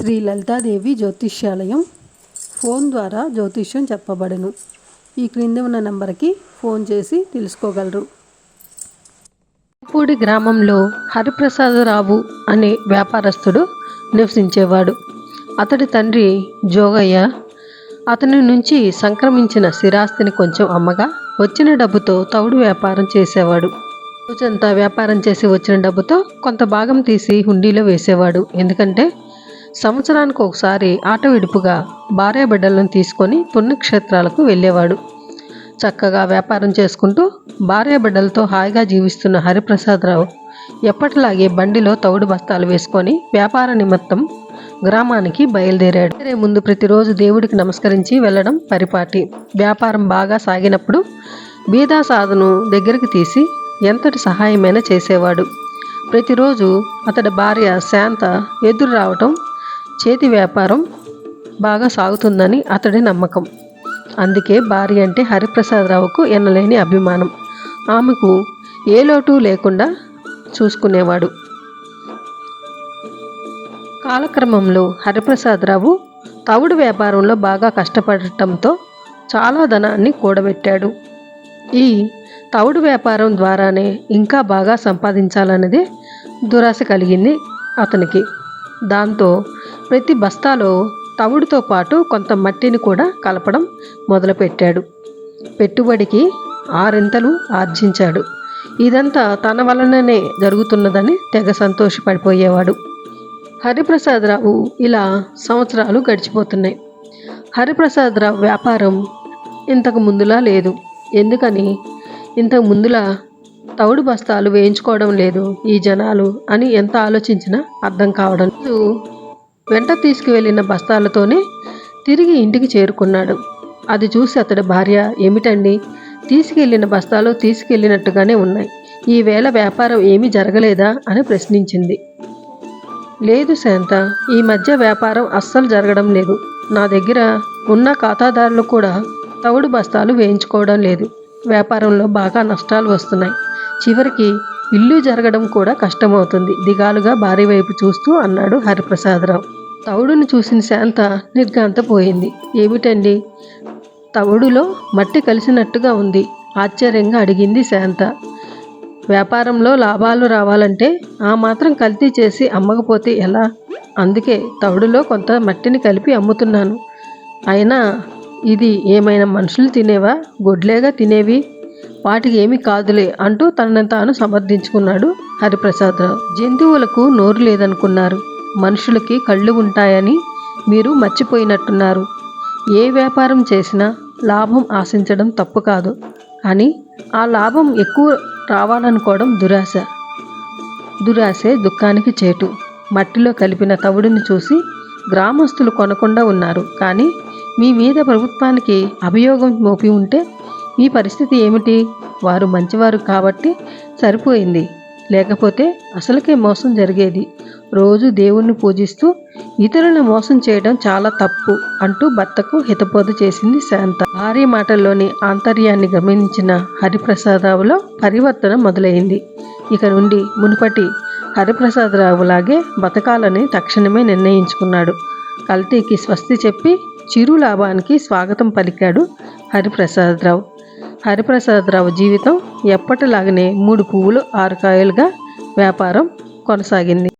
శ్రీ లలితాదేవి జ్యోతిష్యాలయం. ఫోన్ ద్వారా జ్యోతిష్యం చెప్పబడును. ఈ క్రింద ఉన్న నెంబర్కి ఫోన్ చేసి తెలుసుకోగలరు. పూడి గ్రామంలో హరిప్రసాదరావు అనే వ్యాపారస్తుడు నివసించేవాడు. అతడి తండ్రి జోగయ్య అతని నుంచి సంక్రమించిన స్థిరాస్తిని కొంచెం అమ్మగా వచ్చిన డబ్బుతో తౌడు వ్యాపారం చేసేవాడు. రోజంతా వ్యాపారం చేసి వచ్చిన డబ్బుతో కొంత భాగం తీసి హుండీలో వేసేవాడు. ఎందుకంటే సంవత్సరానికి ఒకసారి ఆట విడుపుగా భార్య బిడ్డలను తీసుకొని పుణ్యక్షేత్రాలకు వెళ్ళేవాడు. చక్కగా వ్యాపారం చేసుకుంటూ భార్య బిడ్డలతో హాయిగా జీవిస్తున్న హరిప్రసాదరావు ఎప్పటిలాగే బండిలో తౌడు బస్తాలు వేసుకొని వ్యాపార నిమిత్తం గ్రామానికి బయలుదేరాడు. వేరే ముందు ప్రతిరోజు దేవుడికి నమస్కరించి వెళ్ళడం పరిపాటి. వ్యాపారం బాగా సాగినప్పుడు బీదా సాధను దగ్గరికి తీసి ఎంతటి సహాయమైనా చేసేవాడు. ప్రతిరోజు అతడి భార్య శాంత ఎదురు రావటం చేతి వ్యాపారం బాగా సాగుతుందని అతడి నమ్మకం. అందుకే భార్య అంటే హరిప్రసాదరావుకు ఎన్నలేని అభిమానం. ఆమెకు ఏ లోటు లేకుండా చూసుకునేవాడు. కాలక్రమంలో హరిప్రసాదరావు తవుడు వ్యాపారంలో బాగా కష్టపడటంతో చాలా ధనాన్ని కూడబెట్టాడు. ఈ తవుడు వ్యాపారం ద్వారానే ఇంకా బాగా సంపాదించాలన్నదే దురాశ కలిగింది అతనికి. దాంతో ప్రతి బస్తాలో తవుడుతో పాటు కొంత మట్టిని కూడా కలపడం మొదలుపెట్టాడు. పెట్టుబడికి ఆరింతలు ఆర్జించాడు. ఇదంతా తన వలననే జరుగుతున్నదని తెగ సంతోషపడిపోయేవాడు. హరిప్రసాదరావు ఇలా సంవత్సరాలు గడిచిపోతున్నాయి. హరిప్రసాదరావు వ్యాపారం ఇంతకు ముందులా లేదు. ఎందుకని? ఇంతకు ముందులా తౌడు బస్తాలు వేయించుకోవడం లేదు ఈ జనాలు అని ఎంత ఆలోచించినా అర్థం కావడం వెంట తీసుకువెళ్ళిన బస్తాలతోనే తిరిగి ఇంటికి చేరుకున్నాడు. అది చూసి అతడి భార్య ఏమిటండి? తీసుకెళ్ళిన బస్తాలు తీసుకెళ్ళినట్టుగానే ఉన్నాయి. ఈవేళ వ్యాపారం ఏమీ జరగలేదా? అని ప్రశ్నించింది. లేదు శాంత ఈ మధ్య వ్యాపారం అస్సలు జరగడం లేదు. నా దగ్గర ఉన్న ఖాతాదారులు కూడా తవుడు బస్తాలు వేయించుకోవడం లేదు. వ్యాపారంలో బాగా నష్టాలు వస్తున్నాయి. చివరికి ఇల్లు జరగడం కూడా కష్టమవుతుంది. దిగాలుగా భార్య వైపు చూస్తూ అన్నాడు హరిప్రసాదరావు. తవుడును చూసిన శాంత నిర్గాంతపోయింది ఏమిటండి? తవుడులో మట్టి కలిసినట్టుగా ఉంది ఆశ్చర్యంగా అడిగింది శాంత. వ్యాపారంలో లాభాలు రావాలంటే ఆ మాత్రం కల్తీ చేసి అమ్మకపోతే ఎలా? అందుకే తవుడులో కొంత మట్టిని కలిపి అమ్ముతున్నాను. అయినా ఇది ఏమైనా మనుషులు తినేవా? గొడ్లేగా తినేవి? వాటికి ఏమి కాదులే అంటూ తనను తాను సమర్థించుకున్నాడు హరిప్రసాదరావు. జంతువులకు నోరు లేదనుకున్నారు. మనుషులకి కళ్ళు ఉంటాయని మీరు మర్చిపోయినట్టున్నారు. ఏ వ్యాపారం చేసినా లాభం ఆశించడం తప్పు కాదు. అని ఆ లాభం ఎక్కువ రావాలనుకోవడం దురాశ. దురాశే దుఃఖానికి చేటు. మట్టిలో కలిపిన తవుడిని చూసి గ్రామస్తులు కొనకుండా ఉన్నారు. కానీ మీ మీద ప్రభుత్వానికి అభియోగం మోపి ఉంటే మీ పరిస్థితి ఏమిటి? వారు మంచివారు కాబట్టి సరిపోయింది. లేకపోతే అసలుకే మోసం జరిగేది. రోజు దేవుణ్ణి పూజిస్తూ ఇతరులను మోసం చేయడం చాలా తప్పు అంటూ భర్తకు హితబోధ చేసింది శాంత. భార్య మాటల్లోని ఆంతర్యాన్ని గమనించిన హరిప్రసాదరావులో పరివర్తన మొదలైంది. ఇక నుండి మునుపటి హరిప్రసాదరావులాగే బతకాలని తక్షణమే నిర్ణయించుకున్నాడు. కల్తీకి స్వస్తి చెప్పి చిరు లాభానికి స్వాగతం పలికాడు హరిప్రసాదరావు. హరిప్రసాదరావు జీవితం ఎప్పటిలాగనే మూడు పువ్వులు ఆరు కాయలుగా వ్యాపారం కొనసాగింది.